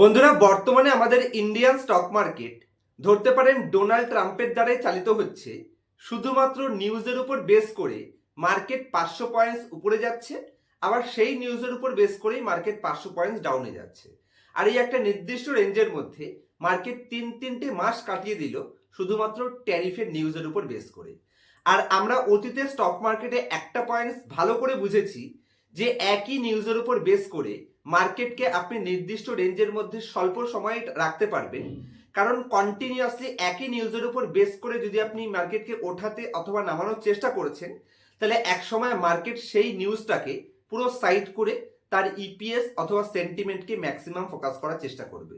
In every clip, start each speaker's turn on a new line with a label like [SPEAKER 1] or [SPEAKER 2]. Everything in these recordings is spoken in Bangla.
[SPEAKER 1] বন্ধুরা, বর্তমানে আমাদের ইন্ডিয়ান স্টক মার্কেট ধরতে পারেন ডোনাল্ড ট্রাম্পের দ্বারাই চালিত হচ্ছে, শুধুমাত্র নিউজের উপর বেস করে মার্কেট পাঁচশো পয়েন্টস উপরে যাচ্ছে, আবার সেই নিউজের উপর বেস করেই মার্কেট পাঁচশো পয়েন্টস ডাউনে যাচ্ছে। আর এই একটা নির্দিষ্ট রেঞ্জের মধ্যে মার্কেট তিন তিনটে মাস কাটিয়ে দিল, শুধুমাত্র ট্যারিফের নিউজের উপর বেস করে। আর আমরা অতীতে স্টক মার্কেটে একটা পয়েন্টস ভালো করে বুঝেছি, যে একই নিউজের উপর বেস করে মার্কেটকে আপনি নির্দিষ্ট রেঞ্জের মধ্যে স্বল্প সময় রাখতে পারবেন। কারণ কন্টিনিউয়াসলি একই নিউজের উপর বেস করে যদি আপনি মার্কেটকে ওঠাতে অথবা নামানোর চেষ্টা করেছেন তাহলে এক সময় মার্কেট সেই নিউজটাকে পুরো সাইড করে তার ইপিএস অথবা সেন্টিমেন্টকে ম্যাক্সিমাম ফোকাস করার চেষ্টা করবে।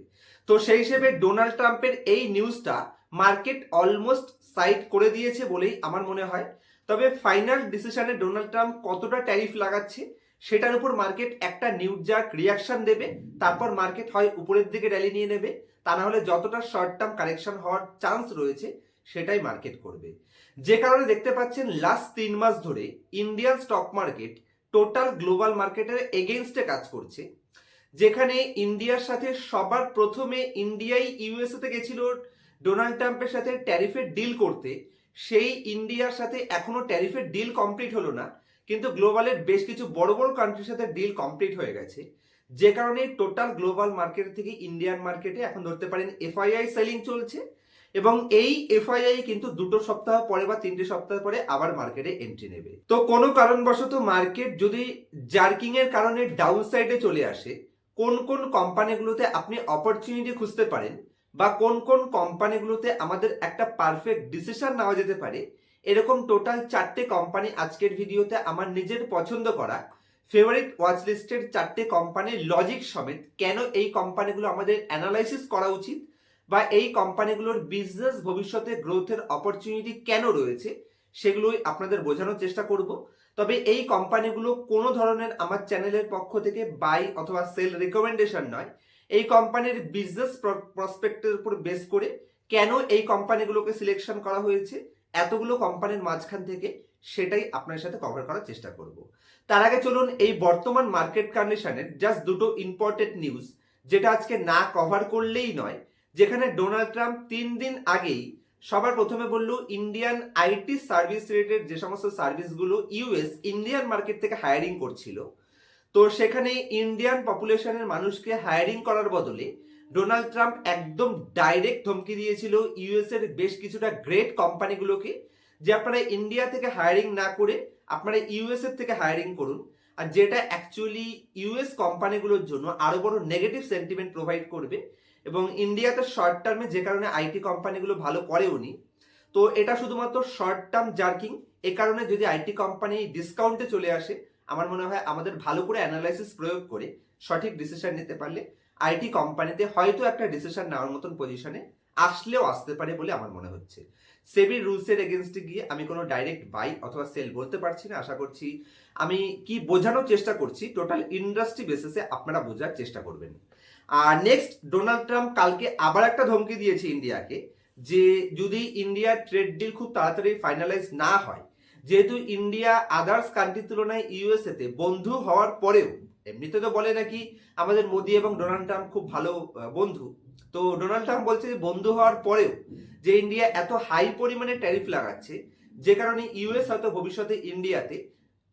[SPEAKER 1] তো সেই হিসেবে ডোনাল্ড ট্রাম্পের এই নিউজটা মার্কেট অলমোস্ট সাইড করে দিয়েছে বলেই আমার মনে হয়। তবে ফাইনাল ডিসিশনে ডোনাল্ড ট্রাম্প কতটা ট্যারিফ লাগাচ্ছে সেটার উপর মার্কেট একটা নিউজার্ক রিয়াকশন দেবে, তারপর মার্কেট হয় উপরের দিকে র্যালি নিয়ে নেবে, তা না হলে যতটা শর্ট টার্ম কারেকশন হওয়ার চান্স রয়েছে, সেটাই মার্কেট করবে। যে কারণে দেখতে পাচ্ছেন লাস্ট তিন মাস ধরে Indian stock market total global মার্কেটের এগেনস্টে কাজ করছে, যেখানে ইন্ডিয়ার সাথে সবার প্রথমে ইন্ডিয়াই ইউএসএ তে গেছিল ডোনাল্ড ট্রাম্পের সাথে ট্যারিফের ডিল করতে, সেই ইন্ডিয়ার সাথে এখনও ট্যারিফের ডিল কমপ্লিট হলো না কিন্তু গ্লোবালের বেশ কিছু বড় বড় কান্ট্রির সাথে ডিল কমপ্লিট হয়ে গেছে। যে কারণে টোটাল গ্লোবাল মার্কেট থেকে ইন্ডিয়ান মার্কেটে এখন ধরতে পারেন এফআইআই সেলিং চলছে এবং এই এফআইআই কিন্তু দুটো সপ্তাহ পরে বা তিনটে সপ্তাহ পরে আবার মার্কেটে এন্ট্রি নেবে। তো কোনো কারণবশত মার্কেট যদি জার্কিং এর কারণে ডাউন সাইডে চলে আসে, কোন কোন কোম্পানিগুলোতে আপনি অপরচুনিটি খুঁজতে পারেন বা কোন কোন কোম্পানিগুলোতে আমাদের একটা পারফেক্ট ডিসিশন নেওয়া যেতে পারে এরকম টোটাল চারটে কোম্পানি আজকের ভিডিওতে আমার নিজের পছন্দ করা ফেভারিট ওয়াচ লিস্টের চারটে কোম্পানির লজিক সমেত কেন এই কোম্পানিগুলো আমাদের অ্যানালাইসিস করা উচিত বা এই কোম্পানিগুলোর বিজনেস ভবিষ্যতে গ্রোথের অপরচুনিটি কেন রয়েছে, সেগুলোই আপনাদের বোঝানোর চেষ্টা করব। তবে এই কোম্পানিগুলো কোনো ধরনের আমার চ্যানেলের পক্ষ থেকে বাই অথবা সেল রেকমেন্ডেশন নয়। এই কোম্পানির বিজনেস প্রসপেক্টের উপর বেস করে কেন এই কোম্পানিগুলোকে সিলেকশন করা হয়েছে এতগুলো কোম্পানির মাঝখান থেকে সেটাই আপনার সাথে কভার করার চেষ্টা করব। তার আগে চলুন এই বর্তমান মার্কেট কন্ডিশনের জাস্ট দুটো ইম্পর্টেন্ট নিউজ যেটা আজকে না কভার করলেই নয়, যেখানে ডোনাল্ড ট্রাম্প তিন দিন আগেই সবার প্রথমে বলল ইন্ডিয়ান আইটি সার্ভিস রিলেটেড যে সমস্ত সার্ভিসগুলো ইউএস ইন্ডিয়ান মার্কেট থেকে হায়ারিং করছিল। তো সেখানে ইন্ডিয়ান পপুলেশনের মানুষকে হায়ারিং করার বদলে ডোনাল্ড ট্রাম্প একদম ডাইরেক্ট ধমকি দিয়েছিল ইউএস এর বেশ কিছুটা গ্রেট কোম্পানিগুলোকে যে আপনারা ইন্ডিয়া থেকে হায়ারিং না করে আপনারা ইউএস এর থেকে হায়ারিং করুন। আর যেটা অ্যাকচুয়ালি ইউএস কোম্পানিগুলোর জন্য আরও বড় নেগেটিভ সেন্টিমেন্ট প্রোভাইড করবে এবং ইন্ডিয়াতে শর্ট টার্মে যে কারণে আইটি কোম্পানিগুলো ভালো করে উনি তো এটা শুধুমাত্র শর্ট টার্ম জার্কিং এ কারণে যদি আইটি কোম্পানি ডিসকাউন্টে চলে আসে, আমার মনে হয় আমাদের ভালো করে অ্যানালাইসিস প্রয়োগ করে সঠিক ডিসিশন নিতে পারলে আইটি কোম্পানিতে হয়তো একটা ডিসিশন নেওয়ার মতন পজিশনে আসলেও আসতে পারে বলে আমার মনে হচ্ছে। সেবি রুলসের এগেনস্টে গিয়ে আমি কোনো ডাইরেক্ট বাই অথবা সেল বলতে পারছি না, আশা করছি আমি কি বোঝানোর চেষ্টা করছি টোটাল ইন্ডাস্ট্রি বেসিসে আপনারা বোঝার চেষ্টা করবেন। আর নেক্সট ডোনাল্ড ট্রাম্প কালকে আবার একটা ধমকি দিয়েছে ইন্ডিয়াকে যে যদি ইন্ডিয়ার ট্রেড ডিল খুব তাড়াতাড়ি ফাইনালাইজ না হয়, যেহেতু ইন্ডিয়া আদার্স কান্ট্রির তুলনায় ইউএসএতে বন্ধু হওয়ার পরেও এমনিতে তো বলে নাকি আমাদের মোদি এবং ডোনাল্ড ট্রাম্প খুব ভালো বন্ধু। তো ডোনাল্ড ট্রাম্প বলছে যে বন্ধু হওয়ার পরেও যে ইন্ডিয়া এত হাই পরিমাণে ট্যারিফ লাগাচ্ছে, যে কারণে ইউএস হয়তো ভবিষ্যতে ইন্ডিয়াতে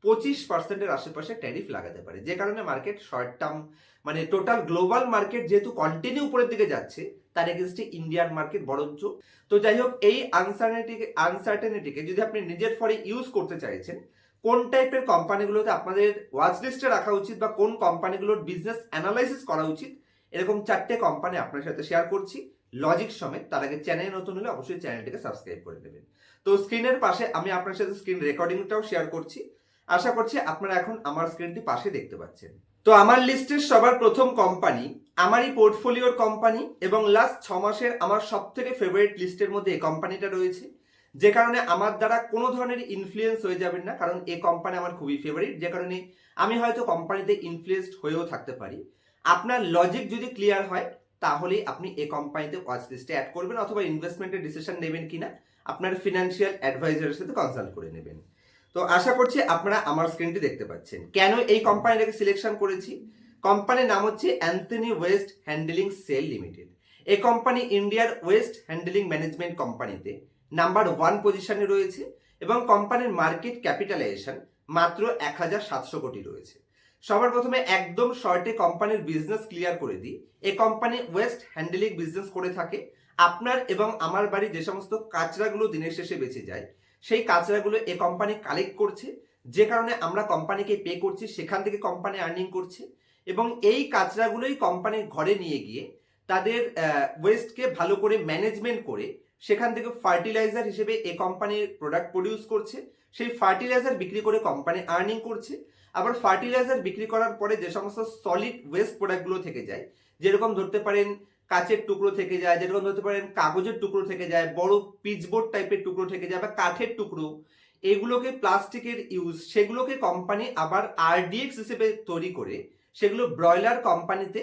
[SPEAKER 1] পঁচিশ পার্সেন্টের আশেপাশে ট্যারিফ লাগাতে পারে। যে কারণে মার্কেট শর্ট টার্ম মানে টোটাল গ্লোবাল মার্কেট যেহেতু কন্টিনিউ উপরের দিকে যাচ্ছে, তার এগেনস্টে ইন্ডিয়ান মার্কেট বরঞ্চ। তো যাই হোক, এই আনসার্টেনিটিকে আনসার্টেনিটিকে যদি আপনি নিজের ফরে ইউজ করতে চাইছেন কোন টাইপের কোম্পানিগুলোতে আপনাদের ওয়াচ লিস্টে রাখা উচিত বা কোন কোম্পানিগুলোর বিজনেস অ্যানালাইসিস করা উচিত, এরকম চারটে কোম্পানি আপনার সাথে শেয়ার করছি। লজিক সমেত, তার আগে চ্যানেল নতুন হলে অবশ্যই চ্যানেলটিকে সাবস্ক্রাইব করে দেবেন। তো স্ক্রিনের পাশে আমি আপনার সাথে স্ক্রিন রেকর্ডিংটাও শেয়ার করছি। আশা করছি আপনারা এখন আমার স্ক্রিনটি পাশে দেখতে পাচ্ছেন। তো আমার লিস্টের সবার প্রথম কোম্পানি আমারই পোর্টফোলিওর কোম্পানি এবং লাস্ট ছ মাসের আমার সব থেকে ফেভারিট লিস্টের মধ্যে এই কোম্পানিটা রয়েছে। যে কারণে আমার দ্বারা কোনো ধরনের ইনফ্লুয়েন্স হয়ে যাবেন না, কারণ এই কোম্পানি আমার খুবই ফেভারিট যে কারণে আমি হয়তো কোম্পানিতে ইনফ্লুয়েসড হয়েও থাকতে পারি। আপনার লজিক যদি ক্লিয়ার হয়, তাহলে আপনি এই কোম্পানিতে ওয়াচ লিস্টে অ্যাড করবেন অথবা ইনভেস্টমেন্টের ডিসিশন নেবেন কিনা, আপনার ফিনান্সিয়াল অ্যাডভাইজারের সাথে কনসাল্ট করে নেবেন। তো আশা করছি আপনারা আমার স্ক্রিনটি দেখতে পাচ্ছেন। কেন এই কোম্পানিটাকে সিলেকশন করেছি? কোম্পানির নাম হচ্ছে Anthony waste handling cell limited এই কোম্পানি ইন্ডিয়ার ওয়েস্ট হ্যান্ডেলিং ম্যানেজমেন্ট কোম্পানিতে নাম্বার ওয়ান পজিশনে রয়েছে এবং কোম্পানির মার্কেট ক্যাপিটালাইজেশন মাত্র এক হাজার সাতশো কোটি রয়েছে। সবার প্রথমে একদম শর্টে কোম্পানির বিজনেস ক্লিয়ার করে দিই। এ কোম্পানি ওয়েস্ট হ্যান্ডেলিং বিজনেস করে থাকে। আপনার এবং আমার বাড়ি যে সমস্ত কাচরাগুলো দিনের শেষে বেঁচে যায়, সেই কাচরাগুলো এ কোম্পানি কালেক্ট করছে। যে কারণে আমরা কোম্পানিকে পে করছি, সেখান থেকে কোম্পানি আর্নিং করছে এবং এই কাচরাগুলোই কোম্পানির ঘরে নিয়ে গিয়ে তাদের ওয়েস্টকে ভালো করে ম্যানেজমেন্ট করে সেখান থেকে ফার্টিলাইজার হিসেবে এ কোম্পানির প্রোডাক্ট প্রডিউস করছে। সেই ফার্টিলাইজার বিক্রি করে কোম্পানি আর্নিং করছে। আবার ফার্টিলাইজার বিক্রি করার পরে যে সমস্ত সলিড ওয়েস্ট প্রোডাক্টগুলো থেকে যায়, যেরকম ধরতে পারেন কাচের টুকরো থেকে যায়, যেরকম ধরতে পারেন কাগজের টুকরো থেকে যায়, বড় পিচবোর্ড টাইপের টুকরো থেকে যায় বা কাঠের টুকরো, এগুলোকে প্লাস্টিকের ইউজ সেগুলোকে কোম্পানি আবার আরডিএক্স হিসেবে তৈরি করে, সেগুলো ব্রয়লার কোম্পানিতে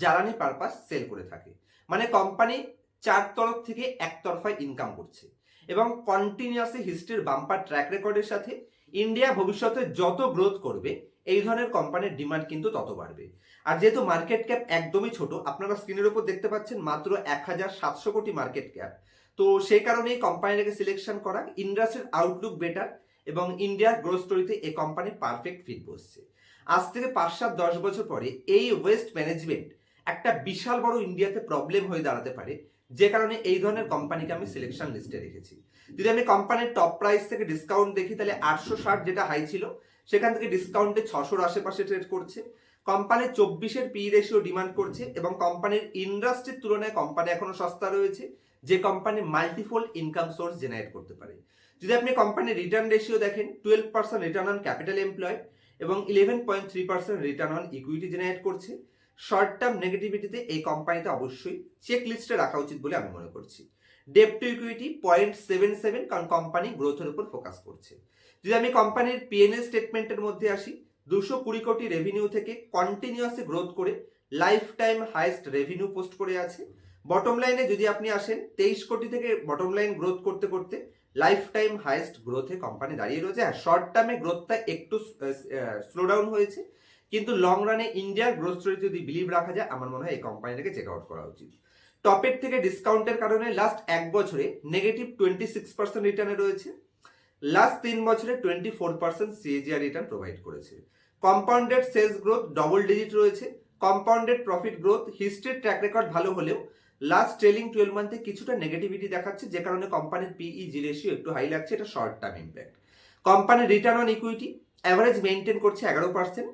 [SPEAKER 1] জ্বালানি পারপাস সেল করে থাকে। মানে কোম্পানি চার তরফ থেকে একতরফায় ইনকাম করছে। এবং কন্টিনিউয়াসলি হিস্ট্রির বাম্পার ট্র্যাক রেকর্ডের সাথে ইন্ডিয়া ভবিষ্যতে যত গ্রোথ করবে, এই ধরনের কোম্পানির ডিমান্ড কিন্তু তত বাড়বে। আর যেহেতু মার্কেট ক্যাপ একদমই ছোট, আপনারা স্ক্রিনের উপর দেখতে পাচ্ছেন মাত্র এক হাজার সাতশো কোটি মার্কেট ক্যাপ তো সেই কারণে এই কোম্পানিটাকে সিলেকশন করা ইন্ডাস্ট্রির আউটলুক বেটার এবং ইন্ডিয়ার গ্রোথ স্টোরিতে এই কোম্পানি পারফেক্ট ফিট বসছে। আজ থেকে পাঁচ সাত দশ বছর পরে এই ওয়েস্ট ম্যানেজমেন্ট একটা বিশাল বড় ইন্ডিয়াতে প্রবলেম হয়ে দাঁড়াতে পারে। যে কারণে এই ধরনের কোম্পানিকে আমি সিলেকশন লিস্টে রেখেছি। যদি আমি কোম্পানির টপ প্রাইস থেকে ডিসকাউন্ট দেখি, তাহলে আটশো ষাট যেটা হাই ছিল, সেখান থেকে ডিসকাউন্টে ছশোর আশেপাশে ট্রেড করছে। কোম্পানির চব্বিশের পি রেশিও ডিমান্ড করছে এবং কোম্পানির ইন্ডাস্ট্রির তুলনায় কোম্পানি এখনও সস্তা রয়েছে, যে company multifold income source generate করতে পারে। যদি আপনি কোম্পানির রিটার্ন রেশিও দেখেন twelve percent return on capital employ এবং eleven point three percent return on equity generate করছে। শর্ট টার্ম নেগেটিভিটিতে এই কোম্পানিতে অবশ্যই চেক লিস্টে রাখা উচিত বলে আমি মনে করছি। Debt to equity point seven seven কারণ কোম্পানি গ্রোথের উপর ফোকাস করছে। যদি আমি কোম্পানির পিএনএল স্টেটমেন্টের মধ্যে আসি, দুশো কুড়ি কোটি রেভিনিউ থেকে কন্টিনিউয়াসলি গ্রোথ করে life time highest revenue post করে আছে। বটম লাইনে যদি আপনি আসেন, তেইশ কোটি থেকে বটম লাইন গ্রোথ করতে করতে লাইফ টাইম হাইস্ট গ্রোথে কোম্পানি দাঁড়িয়ে রয়েছে। হ্যাঁ শর্ট টার্মে গ্রোথটা একটু স্লো ডাউন হয়েছে। কিন্তু লং রানে ইন্ডিয়ার গ্রোথ স্টোরি যদি বিলিভ রাখা যায়, আমার মনে হয় এই কোম্পানিটাকে চেক আউট করা উচিত। টপের থেকে ডিসকাউন্টের কারণে লাস্ট এক বছরে নেগেটিভ টোয়েন্টি সিক্স পার্সেন্ট রিটার্নে রয়েছে। লাস্ট তিন বছরে twenty four percent CAGR return provide করেছে। Compounded sales growth double digit রয়েছে। কম্পাউন্ডেড প্রফিট গ্রোথ হিস্ট্রির ট্র্যাক রেকর্ড ভালো হলেও লাস্ট ট্রেলিং টুয়েলভ মান্থে কিছুটা নেগেটিভিটি দেখাচ্ছে, যে কারণে কোম্পানির পিই জি রেশিও একটু হাই লাগছে, এটা শর্ট টার্ম ইম্প্যাক্ট কোম্পানির return on equity average maintain করছে এগারো পার্সেন্ট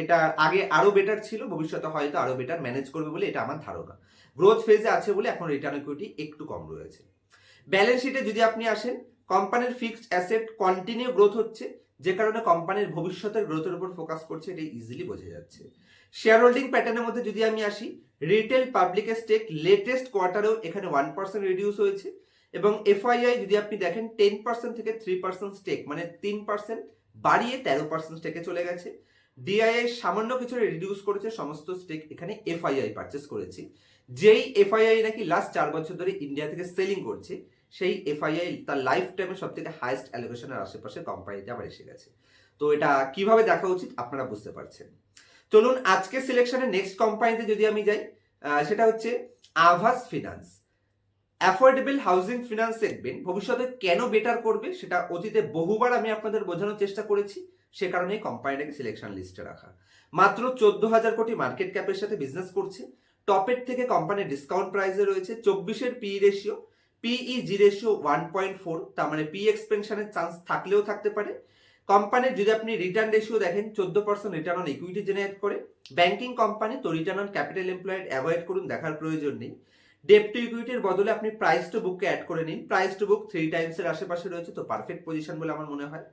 [SPEAKER 1] এটা আগে আরও বেটার ছিল, ভবিষ্যতে হয়তো আরও বেটার ম্যানেজ করবে বলে এটা আমার ধারণা। গ্রোথ ফেজে আছে বলে এখন রিটার্ন ইকুইটি একটু কম রয়েছে। ব্যালেন্স শিটে যদি আপনি আসেন কোম্পানির ফিক্সড অ্যাসেট কন্টিনিউ গ্রোথ হচ্ছে, যে কারণে কোম্পানির ভবিষ্যতের গ্রোথের উপর ফোকাস করছে এটা ইজিলি বোঝা যাচ্ছে। শেয়ার হোল্ডিং প্যাটার্নের মধ্যে যদি আমি আসি রিটেল পাবলিকের স্টেক লেটেস্ট কোয়ার্টারেও এখানে ওয়ান পার্সেন্ট রিডিউস হয়েছে এবং এফআইআই যদি আপনি দেখেন টেন পার্সেন্ট থেকে থ্রি পার্সেন্ট স্টেক মানে তিন পার্সেন্ট বাড়িয়ে তেরো পার্সেন্ট স্টেকে চলে গেছে। ডিআইআই সামান্য কিছু রিডিউস করেছে, সমস্ত স্টেক এখানে এফআইআই পারচেস করেছি। যেই এফআইআই নাকি লাস্ট চার বছর ধরে ইন্ডিয়া থেকে সেলিং করছে, সেই এফআইআই তার লাইফ টাইমে সব থেকে হাইস্ট অ্যালোকেশনের আশেপাশে কোম্পানিতে আবার এসে গেছে। তো এটা কীভাবে দেখা উচিত আপনারা বুঝতে পারছেন। চলুন আজকে সিলেকশনে নেক্সট কোম্পানিতে যদি আমি যাই সেটা হচ্ছে Aavas finance affordable housing finance segment ভবিষ্যতে কেন বেটার করবে সেটা অতীতে বহুবার আমি আপনাদের বোঝানোর চেষ্টা করেছি। সে কারণেই কোম্পানিটাকে সিলেকশন লিস্টে রাখা। মাত্র চোদ্দ হাজার কোটি মার্কেট ক্যাপের সাথে বিজনেস করছে। টপের থেকে কোম্পানির ডিসকাউন্ট প্রাইসে রয়েছে চব্বিশের P ratio PE G ratio one point four তার মানে পি এক্সপেনশনের চান্স থাকলেও থাকতে পারে। কোম্পানির যদি আপনি রিটার্ন রেশিও দেখেন, চোদ্দ percent return on equity generate করে। ব্যাংকিং কোম্পানি তো return on capital employed avoid করুন, দেখার প্রয়োজন নেই। ডেপ টু ইকুইটির বদলে আপনি প্রাইস টু বুককে অ্যাড করে নিন। প্রাইস টু বুক থ্রি টাইমসের আশেপাশে রয়েছে, তো পারফেক্ট পজিশন বলে আমার মনে হয়।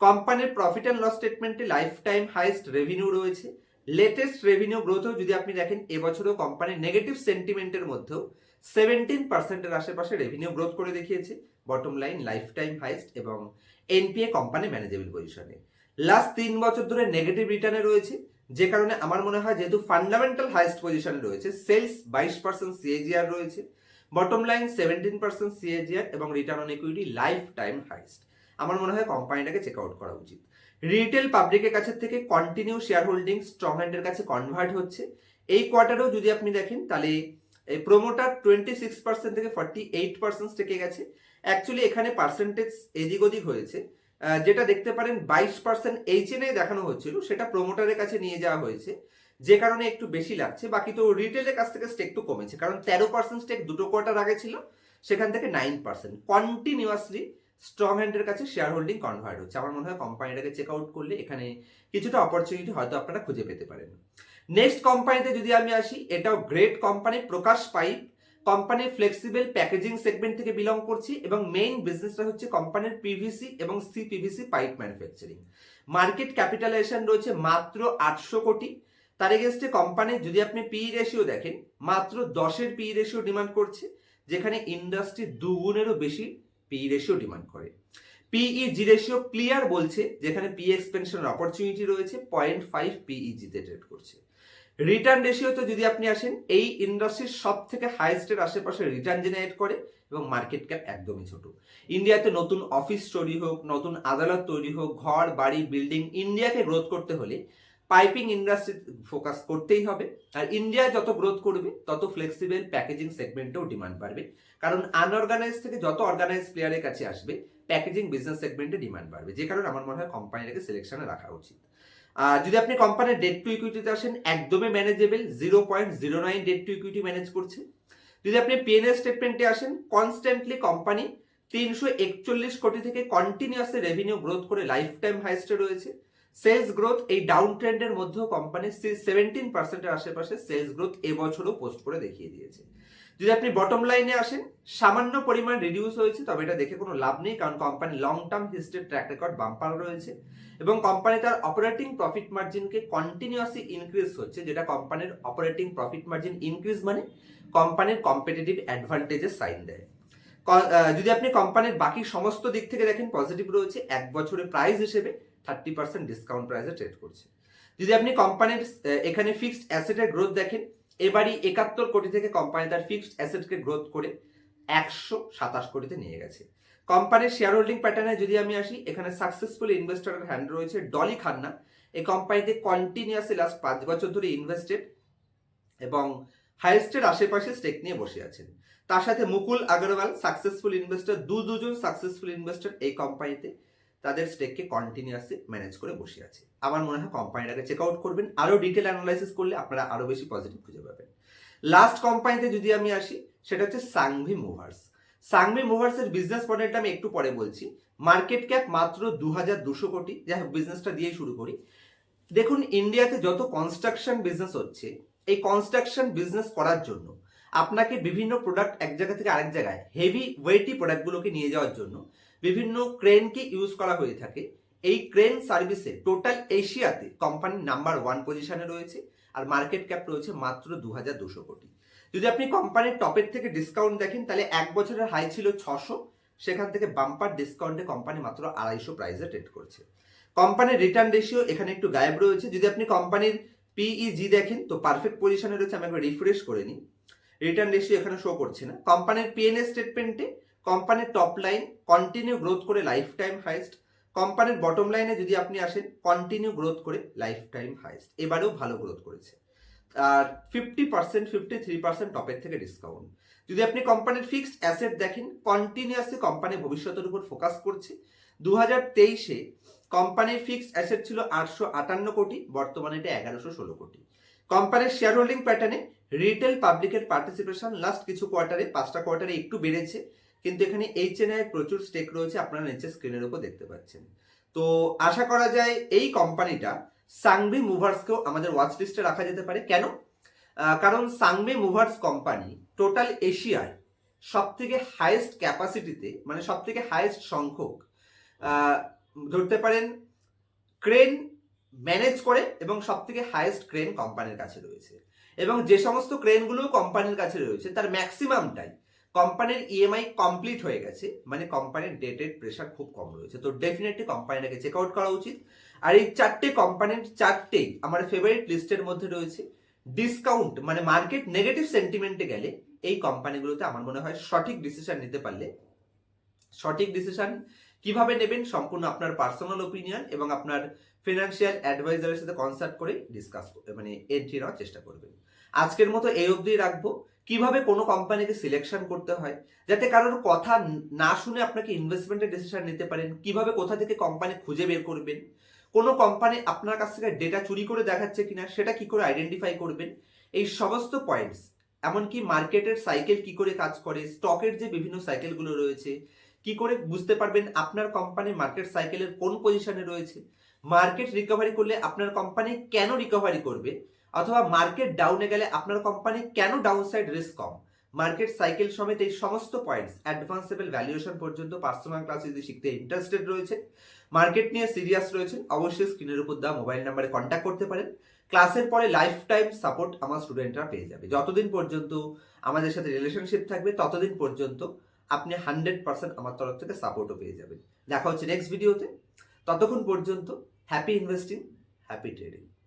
[SPEAKER 1] কোম্পানির প্রফিট অ্যান্ড লস স্টেটমেন্টে লাইফ টাইম হাইস্ট রেভিনিউ রয়েছে। লেটেস্ট রেভিনিউ গ্রোথও যদি আপনি দেখেন, এবছরও কোম্পানির নেগেটিভ সেন্টিমেন্টের মধ্যেও সেভেন্টিন পার্সেন্টের আশেপাশে রেভিনিউ গ্রোথ করে দেখিয়েছে। Bottom line life time highest এবং এনপিএ কোম্পানি ম্যানেজেবল পজিশনে লাস্ট তিন বছর ধরে নেগেটিভ রিটার্নে রয়েছে। যে কারণে আমার মনে হয় যেহেতু ফান্ডামেন্টাল হাইস্ট পজিশনে রয়েছে সেলস বাইশ পার্সেন্ট সিএজিআর রয়েছে bottom line seventeen percent CAGR এবং return on equity life time highest আমার মনে হয় কোম্পানিটাকে চেক আউট করা উচিত। রিটেল পাবলিকের কাছে থেকে কন্টিনিউ শেয়ার হোল্ডিং স্ট্রং হ্যান্ডের কাছে কনভার্ট হচ্ছে। এই কোয়ার্টারেও যদি আপনি দেখেন, তাহলে এই প্রোমোটার টোয়েন্টি সিক্স পার্সেন্ট থেকে ফর্টি এইট পার্সেন্ট থেকে গেছে। অ্যাকচুয়ালি এখানে পার্সেন্টেজ এদিক ওদিক হয়েছে। যেটা দেখতে পারেন বাইশ পার্সেন্ট এইচ এন দেখানো হচ্ছিল সেটা প্রোমোটারের কাছে নিয়ে যাওয়া হয়েছে। যে কারণে একটু বেশি লাগছে, বাকি তো রিটেলের কাছ থেকে স্টেক তো কমেছে, কারণ তেরো পার্সেন্ট স্টেক দুটো কোয়ার্টার আগে ছিল, সেখান থেকে নাইন পার্সেন্ট কন্টিনিউয়াসলি স্ট্রং হ্যান্ডের কাছে শেয়ার হোল্ডিং কনভার্ট হচ্ছে। আমার মনে হয় কোম্পানিটাকে চেক আউট করলে এখানে কিছুটা অপরচুনিটি হয়তো আপনারা খুঁজে পেতে পারেন। নেক্সট কোম্পানিতে যদি আমি আসি, এটাও গ্রেট কোম্পানি প্রকাশ পাইপ। কোম্পানির ফ্লেক্সিবল প্যাকেজিং সেগমেন্ট থেকে বিলং করছি এবং মেইন বিজনেসটা হচ্ছে কোম্পানির পিভিসি এবং C PVC pipe manufacturing market capitalization রয়েছে মাত্র আটশো কোটি। তার এগেনস্টে কোম্পানি যদি আপনি পি রেশিও দেখেন, মাত্র দশের পি রেশিও ডিমান্ড করছে, যেখানে ইন্ডাস্ট্রি দুগুণেরও বেশি পি রেশিও ডিমান্ড করে। পিই জি রেশিও ক্লিয়ার বলছে, যেখানে পি এক্সপেনশনের অপরচুনিটি রয়েছে পয়েন্ট ফাইভ পিই জিতে ট্রেড করছে। রিটার্ন রেশিওতে যদি আপনি আসেন, এই ইন্ডাস্ট্রির সব থেকে হাইস্টের আশেপাশে রিটার্ন জেনারেট করে এবং মার্কেট ক্যাপ একদমই ছোট। ইন্ডিয়াতে নতুন অফিস তৈরি হোক, নতুন আদালত তৈরি হোক, ঘর, বাড়ি বিল্ডিং ইন্ডিয়াকে গ্রোথ করতে হলে পাইপিং ইন্ডাস্ট্রি ফোকাস করতেই হবে। আর ইন্ডিয়া যত গ্রোথ করবে, তত ফ্লেক্সিবল প্যাকেজিং সেগমেন্টেও ডিমান্ড বাড়বে। কারণ আনঅর্গানাইজ থেকে যত অর্গানাইজ প্লেয়ারের কাছে আসবে প্যাকেজিং বিজনেস সেগমেন্টে ডিমান্ড বাড়বে। যে কারণে আমার মনে হয় কোম্পানিটাকে সিলেকশনে রাখা উচিত। যদি আপনি কোম্পানির ডেট টু ইকুইটিতে আসেন, একদমই manageable zero point zero nine debt to equity manage করছে। যদি আপনি পিএনএল স্টেটমেন্টে আসেন কনস্ট্যান্টলি কোম্পানি তিনশো একচল্লিশ কোটি থেকে কন্টিনিউয়াসলি রেভিনিউ গ্রোথ করে লাইফ টাইম হাইস্টে রয়েছে। সেলস গ্রোথ এই ডাউন ট্রেন্ডের মধ্যেও কোম্পানি সেভেন্টিন পার্সেন্টের আশেপাশে সেলস গ্রোথ এবছরও পোস্ট করে দেখিয়ে দিয়েছে। যদি আপনি বটম লাইনে আসেন, সামান্য পরিমাণ রিডিউস হয়েছে, তবে এটা দেখে কোনো লাভ নেই, কারণ company long term history track record bumper রয়েছে এবং কোম্পানি তার অপারেটিং প্রফিট মার্জিনকে কন্টিনিউয়াসলি ইনক্রিজ হচ্ছে, যেটা কোম্পানির অপারেটিং প্রফিট মার্জিন ইনক্রিজ মানে কোম্পানির কম্পিটিটিভ অ্যাডভান্টেজের সাইন দেয়। যদি আপনি কোম্পানির বাকি সমস্ত দিক থেকে দেখেন পজিটিভ রয়েছে, এক বছরের প্রাইস হিসেবে থার্টি পার্সেন্ট ডিসকাউন্ট প্রাইসে ট্রেড করছে। যদি আপনি কোম্পানির এখানে ফিক্সড অ্যাসেটের গ্রোথ দেখেন এবারই একাত্তর কোটি থেকে কোম্পানি তার ফিক্সড অ্যাসেটকে গ্রোথ করে একশো সাতাশ কোটিতে নিয়ে গেছে। কোম্পানির শেয়ার হোল্ডিং প্যাটার্নে যদি আমি আসি, এখানে সাকসেসফুল ইনভেস্টরের হ্যান্ড রয়েছে ডলি খান্না। এই কোম্পানিতে কন্টিনিউয়াসলি লাস্ট পাঁচ বছর ধরে ইনভেস্টেড এবং হাইস্টের আশেপাশে স্টেক নিয়ে বসে আছেন। তার সাথে মুকুল আগরওয়াল সাকসেসফুল ইনভেস্টর দু দুজন সাকসেসফুল ইনভেস্টর এই কোম্পানিতে তাদের স্টেককে কন্টিনিউয়াসলি ম্যানেজ করে বসে আছে। আমার মনে হয় কোম্পানিটাকে চেক আউট করবেন। আরও ডিটেল অ্যানালাইসিস করলে আপনারা আরও বেশি পজিটিভ খুঁজে পাবেন। লাস্ট কোম্পানিতে যদি আমি আসি, সেটা হচ্ছে সাংভি মুভার্স সাংভি মুভার্সের বিজনেস মডেলটা আমি একটু পরে বলছি। মার্কেট ক্যাপ মাত্র দু হাজার দুশো কোটি। যাই হোক বিজনেসটা দিয়েই শুরু করি। দেখুন ইন্ডিয়াতে যত কনস্ট্রাকশন বিজনেস হচ্ছে, এই কনস্ট্রাকশন বিজনেস করার জন্য, আপনাকে বিভিন্ন প্রোডাক্ট এক জায়গা থেকে আরেক জায়গায় হেভি ওয়েটি প্রোডাক্টগুলোকে নিয়ে যাওয়ার জন্য বিভিন্ন ক্রেনকে ইউজ করা হয়ে থাকে। এই ক্রেন সার্ভিসে টোটাল এশিয়াতে কোম্পানি নাম্বার ওয়ান পজিশনে রয়েছে আর মার্কেট ক্যাপ রয়েছে মাত্র দু হাজার দুশো কোটি। যদি আপনি কোম্পানির টপের থেকে ডিসকাউন্ট দেখেন, তাহলে এক বছরের হাই ছিল ছশো, সেখান থেকে বাম্পার ডিসকাউন্টে কোম্পানি মাত্র আড়াইশো প্রাইসে ট্রেড করছে। কোম্পানির রিটার্ন রেশিও এখানে একটু গায়েব রয়েছে। যদি আপনি কোম্পানির পিইজি দেখেন, তো পারফেক্ট পজিশনে রয়েছে, আমি একবার রিফ্রেশ করে নিই। রিটার্ন রেশিও এখানে শো করছে না। কোম্পানির পিএনএ স্টেটমেন্টে কোম্পানির টপ লাইন কন্টিনিউ গ্রোথ করে লাইফ টাইম হাইস্ট কোম্পানির বটম লাইনে যদি আপনি আসেন কন্টিনিউ গ্রোথ করে লাইফ টাইম হাইস্ট এবারেও ভালো গ্রোথ করেছে। আর fifty percent fifty three percent টপের থেকে ডিসকাউন্ট যদি আপনি কোম্পানির ফিক্সড অ্যাসেট দেখেন কন্টিনিউয়াসলি কোম্পানি ভবিষ্যতের উপর ফোকাস করছে। দু হাজার তেইশে কোম্পানির ফিক্সড অ্যাসেট ছিল আটশো আটান্ন কোটি, বর্তমানে এটা এগারোশো ষোলো কোটি। কোম্পানির শেয়ার হোল্ডিং প্যাটার্নে রিটেল পাবলিকের পার্টিসিপেশন লাস্ট কিছু কোয়ার্টারে পাঁচটা কোয়ার্টারে একটু বেড়েছে। কিন্তু এখানে এইচ এন প্রচুর স্টেক রয়েছে, আপনারা নিচে স্ক্রিনের উপর দেখতে পাচ্ছেন। তো আশা করা যায় এই কোম্পানিটা সাংভি মুভার্সকেও আমাদের ওয়াচ লিস্টে রাখা যেতে পারে। কেন? কারণ সাংভি মুভার্স কোম্পানি টোটাল এশিয়ায় সব থেকে হাইয়েস্ট ক্যাপাসিটিতে মানে সব থেকে হাইয়েস্ট সংখ্যক ধরতে পারেন ক্রেন ম্যানেজ করে এবং সব থেকে হাইয়েস্ট ক্রেন কোম্পানির কাছে রয়েছে। এবং যে সমস্ত ক্রেনগুলো কোম্পানির কাছে রয়েছে, তার ম্যাক্সিমামটাই কোম্পানির ইএমআই কমপ্লিট হয়ে গেছে মানে কোম্পানির ডেটের প্রেশার খুব কম রয়েছে। তো ডেফিনেটলি কোম্পানিটাকে চেক আউট করা উচিত। আর এই চারটে কোম্পানির চারটেই আমার ফেভারিট লিস্টের মধ্যে রয়েছে। ডিসকাউন্ট মানে মার্কেট নেগেটিভ সেন্টিমেন্টে গেলে এই কোম্পানিগুলোতে আমার মনে হয় সঠিক ডিসিশন নিতে পারলে, সঠিক ডিসিশন কীভাবে নেবেন সম্পূর্ণ আপনার পার্সোনাল ওপিনিয়ন এবং আপনার ফিনান্সিয়াল অ্যাডভাইজারের সাথে কনসাল্ট করে ডিসকাস মানে এন্ট্রি নেওয়ার চেষ্টা করবেন। আজকের মতো এই অবধি রাখব। কীভাবে কোনো কোম্পানিকে সিলেকশন করতে হয়, যাতে কারোর কথা না শুনে আপনাকে ইনভেস্টমেন্টের ডিসিশন নিতে পারেন, কীভাবে কোথা থেকে কোম্পানি খুঁজে বের করবেন, কোনো কোম্পানি আপনার কাছ থেকে ডেটা চুরি করে দেখাচ্ছে কিনা, সেটা কি করে আইডেন্টিফাই করবেন, এই সমস্ত পয়েন্টস এমনকি মার্কেটের সাইকেল কি করে কাজ করে স্টকের যে বিভিন্ন সাইকেলগুলো রয়েছে, কি করে বুঝতে পারবেন আপনার কোম্পানি মার্কেট সাইকেলের কোন পজিশনে রয়েছে মার্কেট রিকভারি করলে আপনার কোম্পানি কেন রিকভারি করবে? অথবা মার্কেট ডাউনে গেলে আপনার কোম্পানি কেন ডাউন সাইড রিস্ক কম? মার্কেট সাইকেল সমেত এই সমস্ত পয়েন্টস অ্যাডভান্সেবল ভ্যালুয়েশন পর্যন্ত পার্সোনাল ক্লাসে যদি শিখতে ইন্টারেস্টেড রয়েছে, মার্কেট নিয়ে সিরিয়াস রয়েছেন অবশ্যই স্ক্রিনের উপর দেওয়া মোবাইল নাম্বারে কন্ট্যাক্ট করতে পারেন। ক্লাসের পরে লাইফ টাইম সাপোর্ট আমার স্টুডেন্টরা পেয়ে যাবে। যতদিন পর্যন্ত আমাদের সাথে রিলেশনশিপ থাকবে, ততদিন পর্যন্ত আপনি হান্ড্রেড পার্সেন্ট আমার তরফ থেকে সাপোর্টও পেয়ে যাবেন। দেখা হচ্ছে নেক্সট ভিডিওতে ততক্ষণ পর্যন্ত হ্যাপি ইনভেস্টিং হ্যাপি ট্রেডিং